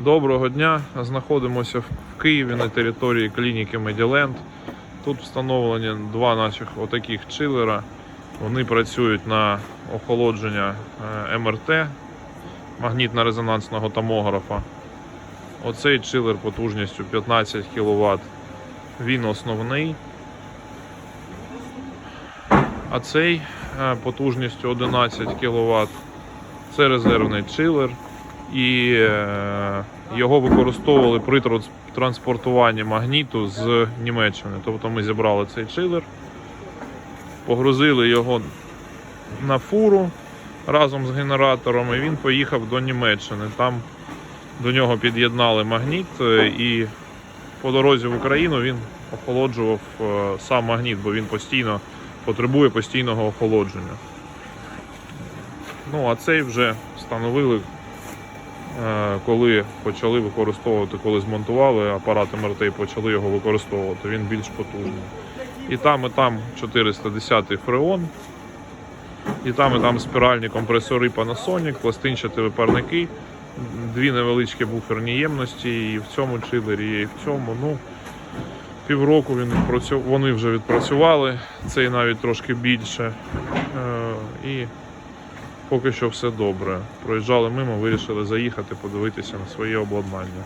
Доброго дня. Знаходимося в Києві на території клініки Меділенд. Тут встановлені два наших отаких чилера. Вони працюють на охолодження е, МРТ магнітно-резонансного томографа. Оцей чилер потужністю 15 кВт. Він основний. А цей е, потужністю 11 кВт. Це резервний чилер і е, його використовували при транспортуванні магніту з Німеччини. Тобто ми зібрали цей чилер, погрузили його на фуру разом з генератором, і він поїхав до Німеччини. Там до нього під'єднали магніт, е, і по дорозі в Україну він охолоджував е, сам магніт, бо він постійно потребує постійного охолодження. Ну, а цей вже встановили коли почали використовувати, коли змонтували апарат МРТ і почали його використовувати, він більш потужний. І там, і там 410 фреон, і там, і там спіральні компресори Panasonic, пластинчаті випарники, дві невеличкі буферні ємності, і в цьому чилері, і в цьому. Ну, півроку він вони вже відпрацювали, цей навіть трошки більше. Е, і Поки що все добре. Проїжджали мимо, вирішили заїхати, подивитися на своє обладнання.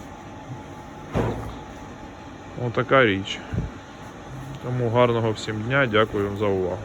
Отака річ. Тому гарного всім дня, дякую вам за увагу.